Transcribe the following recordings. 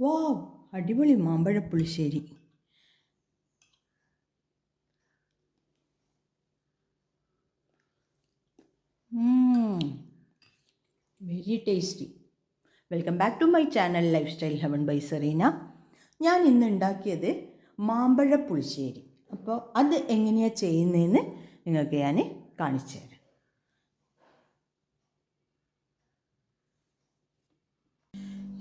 വാവ് അടിപൊളി മാമ്പഴപ്പുളിശ്ശേരി. Very tasty welcome back to my channel lifestyle heaven by Serena ഞാൻ ഇന്ന് ഉണ്ടാക്കിയത് മാമ്പഴ പുളിശ്ശേരി അപ്പോൾ അത് എങ്ങനെയാണ് ചെയ്യുന്നതെന്ന് നിങ്ങൾക്ക് ഞാൻ കാണിച്ചു തരാം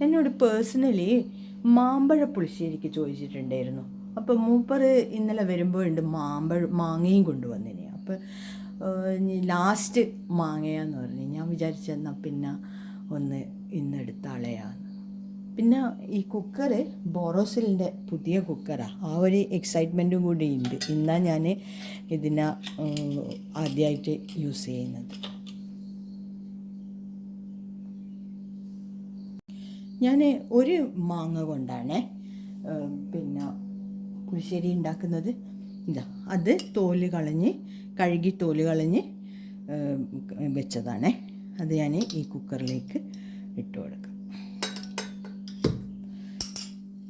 എന്നോട് പേഴ്സണലി മാമ്പഴ പുളിശ്ശേരിക്ക് ചോദിച്ചിട്ടുണ്ടായിരുന്നു. അപ്പോൾ മൂപ്പർ ഇന്നലെ വരുമ്പോൾ ഉണ്ട് മാമ്പഴ മാങ്ങയും കൊണ്ടുവന്നിനി. അപ്പോൾ ലാസ്റ്റ് മാങ്ങയാന്ന് പറഞ്ഞു. ഞാൻ വിചാരിച്ചെന്നാൽ പിന്നെ ഒന്ന് ഇന്നെടുത്ത പിന്നെ ഈ കുക്കർ ബോറോസിലിന്റെ പുതിയ കുക്കറാണ് ആ. ഒരു എക്സൈറ്റ്മെന്റും കൂടി ഉണ്ട്. ഇന്നാണ് ഞാൻ ഇതിനെ ആദ്യമായിട്ട് യൂസ് ചെയ്യുന്നത്. ഞാൻ ഒരു മാങ്ങ കൊണ്ടാണ് പിന്നെ പുളിശ്ശേരി ഉണ്ടാക്കുന്നത്. ഇതാ അത് തോൽ കളഞ്ഞ് കഴുകി തോൽ കളഞ്ഞ് വെച്ചതാണ്. അത് ഞാൻ ഈ കുക്കറിലേക്ക് ഇട്ട് കൊടുക്കാം.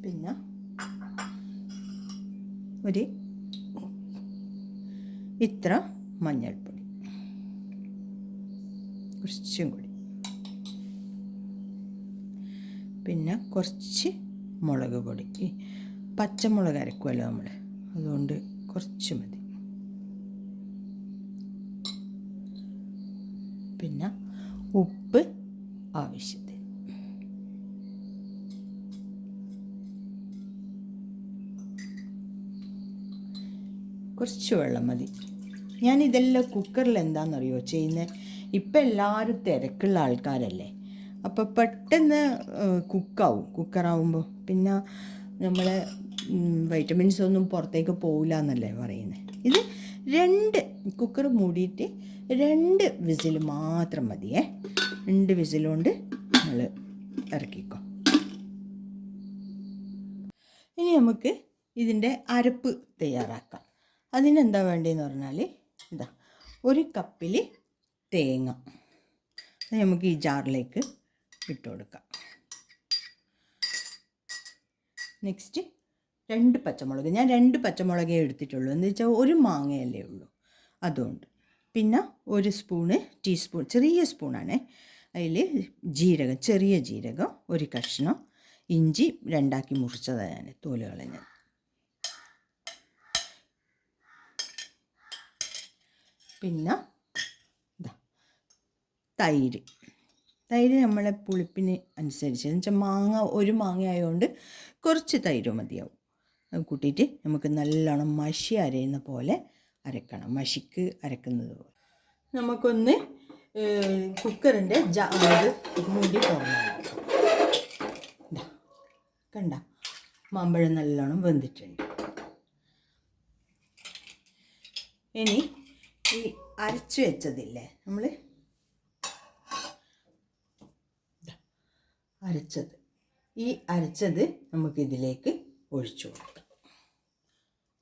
പിന്നെ ഒരു ഇത്ര മഞ്ഞൾപ്പൊടി. കുറച്ചും കൂടി. പിന്നെ കുറച്ച് മുളക് പൊടി. ഈ പച്ചമുളക് അരക്കുമല്ലോ നമ്മൾ അതുകൊണ്ട് കുറച്ച് മതി. പിന്നെ ഉപ്പ് ആവശ്യത്തിന്. കുറച്ച് വെള്ളം മതി. ഞാനിതെല്ലാം കുക്കറിൽ എന്താണെന്നറിയോ ചെയ്യുന്നത് ഇപ്പം എല്ലാവരും തിരക്കുള്ള ആൾക്കാരല്ലേ? അപ്പോൾ പെട്ടെന്ന് കുക്കാവും. കുക്കറാവുമ്പോൾ പിന്നെ നമ്മൾ വൈറ്റമിൻസ് ഒന്നും പുറത്തേക്ക് പോവില്ല എന്നല്ലേ പറയുന്നത് ഇത് രണ്ട് കുക്കർ മൂടിയിട്ട് രണ്ട് വിസിൽ മാത്രം മതിയേ. രണ്ട് വിസിലുകൊണ്ട് നമ്മൾ ഇറക്കിക്കോ. ഇനി നമുക്ക് ഇതിന്റെ അരപ്പ് തയ്യാറാക്കാം. അതിനെന്താ വേണ്ടതെന്ന് പറഞ്ഞാൽ ഇതാ ഒരു കപ്പിൽ തേങ്ങ. നമുക്ക് ഈ ജാറിലേക്ക് ഇട്ട് കൊടുക്കാം നെക്സ്റ്റ് രണ്ട് പച്ചമുളക്. ഞാൻ രണ്ട് പച്ചമുളകേ എടുത്തിട്ടുള്ളൂ. എന്ന് വെച്ചാൽ ഒരു മാങ്ങയല്ലേ ഉള്ളൂ. അതുകൊണ്ട് പിന്നെ ഒരു സ്പൂണ് ടീസ്പൂൺ ചെറിയ സ്പൂണാണ്. അതിൽ ജീരകം ചെറിയ ജീരകം ഒരു കഷ്ണം ഇഞ്ചി രണ്ടാക്കി മുറിച്ചതാണ് തോൽ കളഞ്ഞത് പിന്നെ തൈര്. തൈര് നമ്മളെ പുളിപ്പിന് അനുസരിച്ച്. എന്ന് വെച്ചാൽ മാങ്ങ ഒരു മാങ്ങ ആയതുകൊണ്ട് കുറച്ച് തൈര് മതിയാവും. അത് കൂട്ടിയിട്ട് നമുക്ക് നല്ലോണം മഷി അരയുന്ന പോലെ അരക്കണം. മഷിക്ക് അരക്കുന്നത് പോലെ. നമുക്കൊന്ന് കുക്കറിന്റെ ജാ മൂടി തുറന്നു കണ്ട? മാമ്പഴം നല്ലോണം വെന്തിട്ടുണ്ട്. ഇനി ഈ അരച്ചു വെച്ചതില്ലേ? നമ്മൾ അരച്ചത്. ഈ അരച്ചത് നമുക്കിതിലേക്ക് ഒഴിച്ചു കൊടുക്കാം.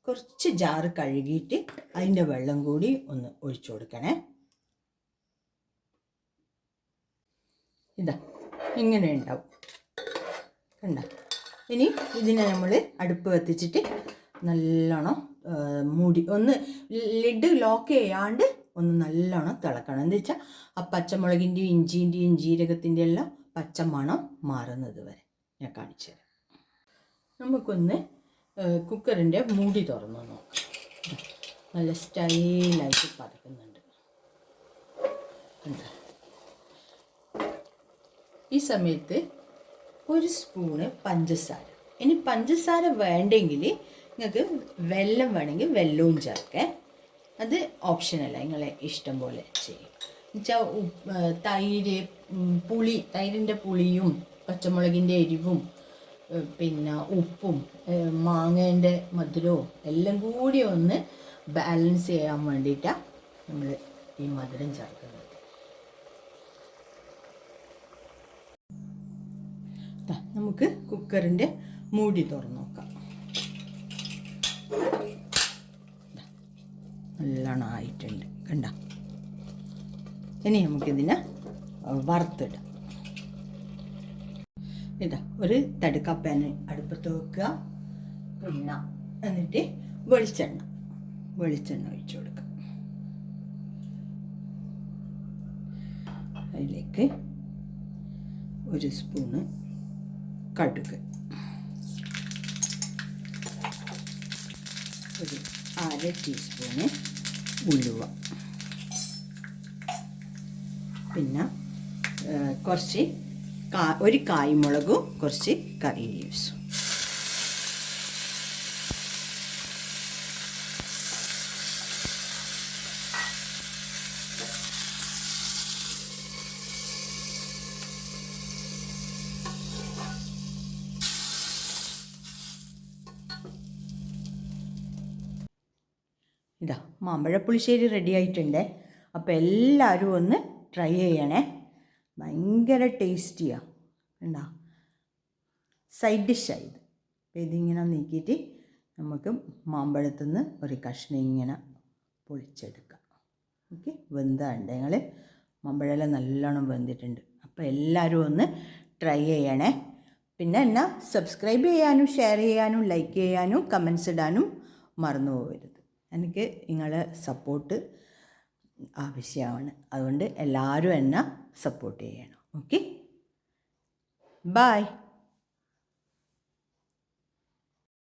കുറച്ച് ജാറ് കഴുകിയിട്ട് അതിന്റെ വെള്ളം കൂടി ഒന്ന് ഒഴിച്ചു കൊടുക്കണേ. ഇതാ ഇങ്ങനെ ഉണ്ടാവും. കണ്ട? ഇനി ഇതിനെ നമ്മൾ അടുപ്പ് കത്തിച്ചിട്ട് നല്ലോണം മൂടി ഒന്ന് ലിഡ് ലോക്ക് ചെയ്യാണ്ട് ഒന്ന് നല്ലോണം തിളക്കണം. എന്ന് വെച്ചാൽ ആ പച്ചമുളകിന്റെയും ഇഞ്ചിന്റെയും ജീരകത്തിന്റെ എല്ലാം പച്ചമണം മാറുന്നത് വരെ. ഞാൻ കാണിച്ചു തരാം. നമുക്കൊന്ന് കുക്കറിന്റെ മൂടി തുറന്നു നോക്കാം. നല്ല സ്റ്റൈലായിട്ട് പതക്കുന്നുണ്ട്. ഈ സമയത്ത് ഒരു സ്പൂണ് പഞ്ചസാര. ഇനി പഞ്ചസാര വേണ്ടെങ്കിൽ നിങ്ങൾക്ക് വെല്ലം വേണമെങ്കിൽ വെല്ലവും ചേർക്കേ. അത് ഓപ്ഷനല്ല നിങ്ങളെ ഇഷ്ടം പോലെ ചെയ്യും. എന്നുവെച്ചാൽ തൈര് പുളി തൈരിന്റെ പുളിയും പച്ചമുളകിന്റെ എരിവും പിന്നെ ഉപ്പും മാങ്ങേന്റെ മധുരവും എല്ലാം കൂടി ഒന്ന് ബാലൻസ് ചെയ്യാൻ വേണ്ടിയിട്ടാണ് നമ്മൾ ഈ മധുരം ചേർക്കുന്നത്. നമുക്ക് കുക്കറിന്റെ മൂടി തുറന്നു നോക്കാം. നല്ലോണം ആയിട്ടുണ്ട്. കണ്ട? ഇനി നമുക്കിതിനെ വറുത്തിടാം. ഇതാ ഒരു തടുക്കപ്പാന് അടുപ്പത്ത് വെക്കുക. പിന്നെ എന്നിട്ട് വെളിച്ചെണ്ണ വെളിച്ചെണ്ണ ഒഴിച്ചു കൊടുക്കുക. അതിലേക്ക് ഒരു സ്പൂണ് കടുക്. ഒരു അര ടീസ്പൂണ് ഉലുവ. പിന്നെ കുറച്ച് കാ ഒരു കായ്മുളകും കുറച്ച് കറി ലീവ്സും ഇതാ മാമ്പഴപ്പുളിശ്ശേരി റെഡി ആയിട്ടുണ്ട്. അപ്പോൾ എല്ലാവരും ഒന്ന് ട്രൈ ചെയ്യണേ. ഭയങ്കര ടേസ്റ്റിയാണ് ഉണ്ടോ സൈഡ് ഡിഷായി അപ്പോൾ ഇതിങ്ങനെ നീക്കിയിട്ട് നമുക്ക് മാമ്പഴത്തു നിന്ന് ഒരു കഷ്ണം ഇങ്ങനെ പൊളിച്ചെടുക്കാം. ഓക്കെ വെന്തുണ്ട്. ഞങ്ങൾ മാമ്പഴമെല്ലാം നല്ലോണം വെന്തിട്ടുണ്ട്. അപ്പോൾ എല്ലാവരും ഒന്ന് ട്രൈ ചെയ്യണേ. പിന്നെ എന്നാ സബ്സ്ക്രൈബ് ചെയ്യാനും ഷെയർ ചെയ്യാനും ലൈക്ക് ചെയ്യാനും കമൻസ് ഇടാനും മറന്നു പോകരുത് എനിക്ക് നിങ്ങളെ സപ്പോർട്ട് ആവശ്യമാണ്. അതുകൊണ്ട് എല്ലാവരും എന്നെ സപ്പോർട്ട് ചെയ്യണം. Okay bye